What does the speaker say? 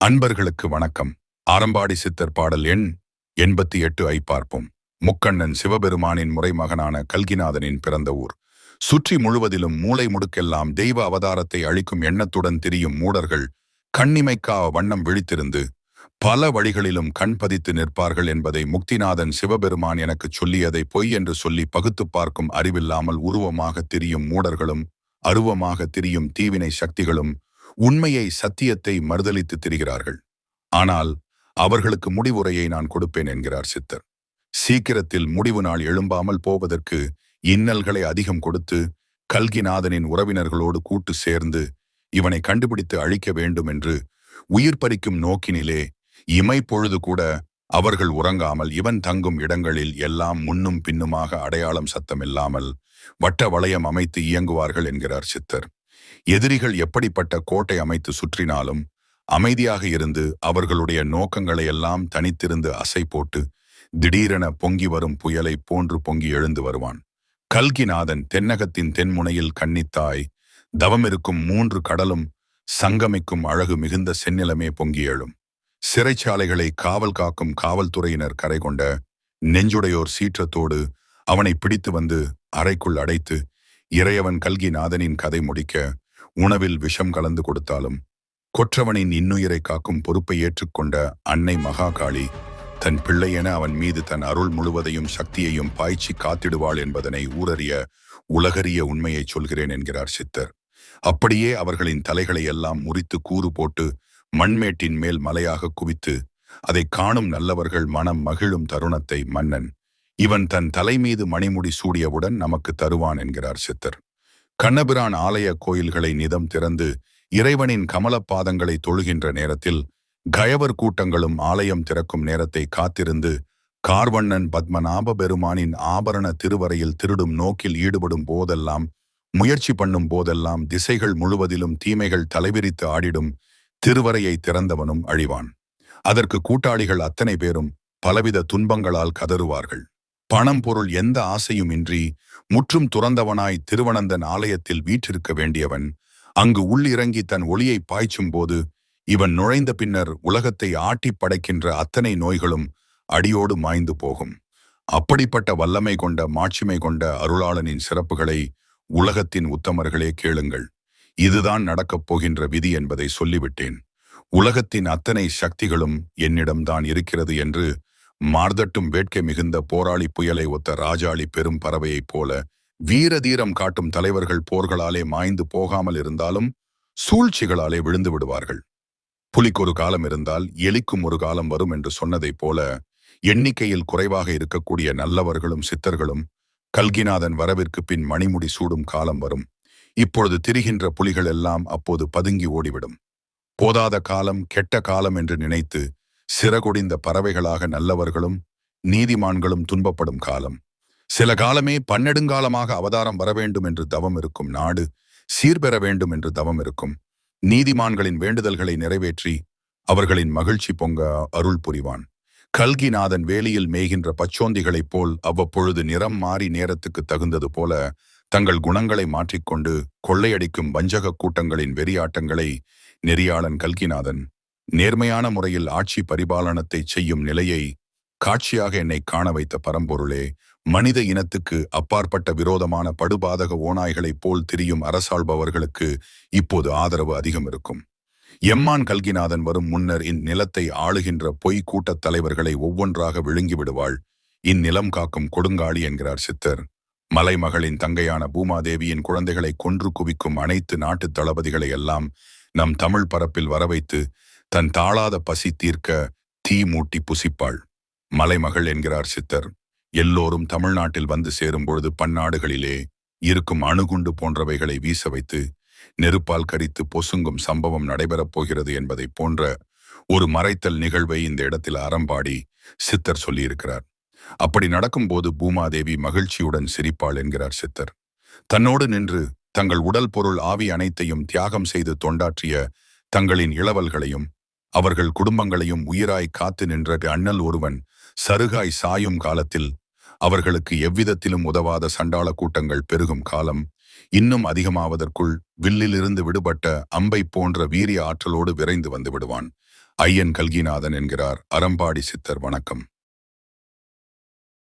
அன்பர்களுக்கு வணக்கம். ஆரம்பாடி சித்தர் பாடல் எண் எண்பத்தி எட்டு ஐ பார்ப்போம். முக்கண்ணன் சிவபெருமானின் முறைமகனான கல்கிநாதனின் பிறந்த ஊர். சுற்றி முழுவதிலும் மூளை முடுக்கெல்லாம் தெய்வ அவதாரத்தை அளிக்கும் எண்ணத்துடன் திரியும் மூடர்கள் கண்ணிமைக்கா வண்ணம் விழித்திருந்து பல வழிகளிலும் கண் பதித்து நிற்பார்கள் என்பதை முக்திநாதன் சிவபெருமான் எனக்குச் சொல்லியதை பொய் என்று சொல்லி பகுத்துப் பார்க்கும் அறிவில்லாமல் உருவமாக திரியும் மூடர்களும் அருவமாக திரியும் தீவினை சக்திகளும் உண்மையை சத்தியத்தை மறுதளித்து திரிகிறார்கள். ஆனால் அவர்களுக்கு முடிவுரையை நான் கொடுப்பேன் என்கிறார் சித்தர். சீக்கிரத்தில் முடிவு நாள் எழும்பாமல் போவதற்கு இன்னல்களை அதிகம் கொடுத்து கல்கிநாதனின் உறவினர்களோடு கூட்டு சேர்ந்து இவனை கண்டுபிடித்து அழிக்க வேண்டும் என்று உயிர் பறிக்கும் நோக்கினிலே இமைப்பொழுது கூட அவர்கள் உறங்காமல் இவன் தங்கும் இடங்களில் எல்லாம் முன்னும் பின்னுமாக அடையாளம் சத்தமில்லாமல் வட்ட வளையம் அமைத்து இயங்குவார்கள் என்கிறார் சித்தர். எதிரிகள் எப்படிப்பட்ட கோட்டை அமைத்து சுற்றினாலும் அமைதியாக இருந்து அவர்களுடைய நோக்கங்களை எல்லாம் தனித்திருந்து அசை போட்டு திடீரென பொங்கி வரும் புயலை போன்று பொங்கி எழுந்து வருவான். கல்கிநாதன் தென்னகத்தின் தென்முனையில் கன்னித்தாய் தவமிருக்கும் மூன்று கடலும் சங்கமிக்கும் அழகு மிகுந்த செந்நிலமே பொங்கி எழும். சிறைச்சாலைகளை காவல் காக்கும் காவல்துறையினர் கரை கொண்ட நெஞ்சுடையோர் சீற்றத்தோடு அவனை பிடித்து வந்து அறைக்குள் அடைத்து இறையவன் கல்கிநாதனின் கதை முடிக்க உணவில் விஷம் கலந்து கொடுத்தாலும் கொற்றவனின் இன்னுயிரை காக்கும் பொறுப்பை ஏற்றுக்கொண்ட அன்னை மகாகாளி தன் பிள்ளை என அவன் மீது தன் அருள் முழுவதையும் சக்தியையும் பாய்ச்சி காத்திடுவாள் என்பதனை ஊரறிய உலகறிய உண்மையை சொல்கிறேன் என்கிறார் சித்தர். அப்படியே அவர்களின் தலைகளை எல்லாம் முறித்து கூறு போட்டு மண்மேட்டின் மேல் மலையாக குவித்து அதை காணும் நல்லவர்கள் மனம் மகிழும் தருணத்தை மன்னன் இவன் தன் தலை மீது மணிமுடி சூடியவுடன் நமக்கு தருவான் என்கிறார் சித்தர். கண்ணபிரான் ஆலய கோயில்களை நிதம் திறந்து இறைவனின் கமலப்பாதங்களை தொழுகின்ற நேரத்தில் கயவர் கூட்டங்களும் ஆலயம் திறக்கும் நேரத்தை காத்திருந்து கார்வண்ணன் பத்மநாப பெருமானின் ஆபரண திருவரையில் திருடும் நோக்கில் ஈடுபடும் போதெல்லாம் முயற்சி பண்ணும் போதெல்லாம் திசைகள் முழுவதிலும் தீமைகள் தலைவிரித்து ஆடிடும் திருவரையை திறந்தவனும் அழிவான். அதற்கு கூட்டாளிகள் அத்தனை பேரும் பலவித துன்பங்களால் கதறுவார்கள். பணம் பொருள் எந்த ஆசையுமின்றி முற்றும் துறந்தவனாய் திருவனந்தன் ஆலயத்தில் வீற்றிருக்க வேண்டியவன் அங்கு உள்ளிறங்கி தன் ஒளியை பாய்ச்சும் போது இவன் நுழைந்த பின்னர் உலகத்தை ஆட்டி படைக்கின்ற அத்தனை நோய்களும் அடியோடு மாய்ந்து போகும். அப்படிப்பட்ட வல்லமை கொண்ட மாட்சிமை கொண்ட அருளாளனின் சிறப்புகளை உலகத்தின் உத்தமர்களே கேளுங்கள். இதுதான் நடக்கப் போகின்ற விதி என்பதை சொல்லிவிட்டேன். உலகத்தின் அத்தனை சக்திகளும் என்னிடம்தான் இருக்கிறது என்று மார்தட்டும் வேட்கை மிகுந்த போராளி புயலை ஒத்த ராஜாளி பெரும் பறவையைப் போல வீர தீரம் காட்டும் தலைவர்கள் போர்களாலே மாய்ந்து போகாமல் இருந்தாலும் சூழ்ச்சிகளாலே விழுந்து விடுவார்கள். புலிக்கு ஒரு காலம் இருந்தால் எலிக்கும் ஒரு காலம் வரும் என்று சொன்னதைப் போல எண்ணிக்கையில் குறைவாக இருக்கக்கூடிய நல்லவர்களும் சித்தர்களும் கல்கிநாதன் வரவிற்கு பின் மணிமுடி சூடும் காலம் வரும். இப்பொழுது திரிகின்ற புலிகள் எல்லாம் அப்போது பதுங்கி ஓடிவிடும். போதாத காலம் கெட்ட காலம் என்று நினைத்து சிறகுடிந்த பறவைகளாக நல்லவர்களும் நீதிமான்களும் துன்பப்படும் காலம். சில காலமே பன்னெடுங்காலமாக அவதாரம் வர வேண்டும் என்று தவம் இருக்கும் நாடு சீர்பெற வேண்டும் என்று தவம் இருக்கும். நீதிமான்களின் வேண்டுதல்களை நிறைவேற்றி அவர்களின் மகிழ்ச்சி பொங்க அருள் புரிவான். கல்கிநாதன் வேலியில் மேய்கின்ற பச்சோந்திகளைப் போல் அவ்வப்பொழுது நிறம் மாறி நேரத்துக்கு தகுந்தது போல தங்கள் குணங்களை மாற்றிக்கொண்டு கொள்ளையடிக்கும் வஞ்சக கூட்டங்களின் வெறியாட்டங்களை நெறியாளன் கல்கிநாதன் நேர்மையான முறையில் ஆட்சி பரிபாலனத்தை செய்யும் நிலையை காட்சியாக என்னை காண வைத்த பரம்பொருளே மனித இனத்துக்கு அப்பாற்பட்ட விரோதமான படுபாதக ஓநாய்களைப் போல் திரியும் அரசாள்பவர்களுக்கு இப்போது ஆதரவு அதிகம் இருக்கும். எம்மான் கல்கிநாதன் வரும் முன்னர் இந்நிலத்தை ஆளுகின்ற பொய் கூட்டத் தலைவர்களை ஒவ்வொன்றாக விழுங்கி விடுவாள். இந்நிலம் காக்கும் கொடுங்காளி என்கிறார் சித்தர். மலைமகளின் தங்கையான பூமாதேவியின் குழந்தைகளை கொன்று குவிக்கும் அனைத்து நாட்டுத் தளபதிகளை எல்லாம் நம் தமிழ் பரப்பில் வரவைத்து தன் தாளாத பசி தீர்க்க தீ மூட்டி புசிப்பாள். மலைமகள் என்கிறார் சித்தர். எல்லோரும் தமிழ்நாட்டில் வந்து சேரும் பொழுது பன்னாடுகளிலே இருக்கும் அணுகுண்டு போன்றவைகளை வீச வைத்து நெருப்பால் கரித்து பொசுங்கும் சம்பவம் நடைபெறப் போகிறது என்பதைப் போன்ற ஒரு மறைத்தல் நிகழ்வை இந்த இடத்தில் அறம்பாடி சித்தர் சொல்லியிருக்கிறார். அப்படி நடக்கும்போது பூமாதேவி மகிழ்ச்சியுடன் சிரிப்பாள் என்கிறார் சித்தர். தன்னோடு நின்று தங்கள் உடல் பொருள் ஆவி அனைத்தையும் தியாகம் செய்து தொண்டாற்றிய தங்களின் இளவல்களையும் அவர்கள் குடும்பங்களையும் உயிராய் காத்து நின்ற அண்ணல் ஒருவன் சருகாய் சாயும் காலத்தில் அவர்களுக்கு எவ்விதத்திலும் உதவாத சண்டாள கூட்டங்கள் பெருகும் காலம். இன்னும் அதிகமாவதற்குள் வில்லிலிருந்து விடுபட்ட அம்பை போன்ற வீரிய ஆற்றலோடு விரைந்து வந்து விடுவான். ஐயன் கல்கிநாதன் என்கிறார். அறம்பாடி சித்தர் வணக்கம்.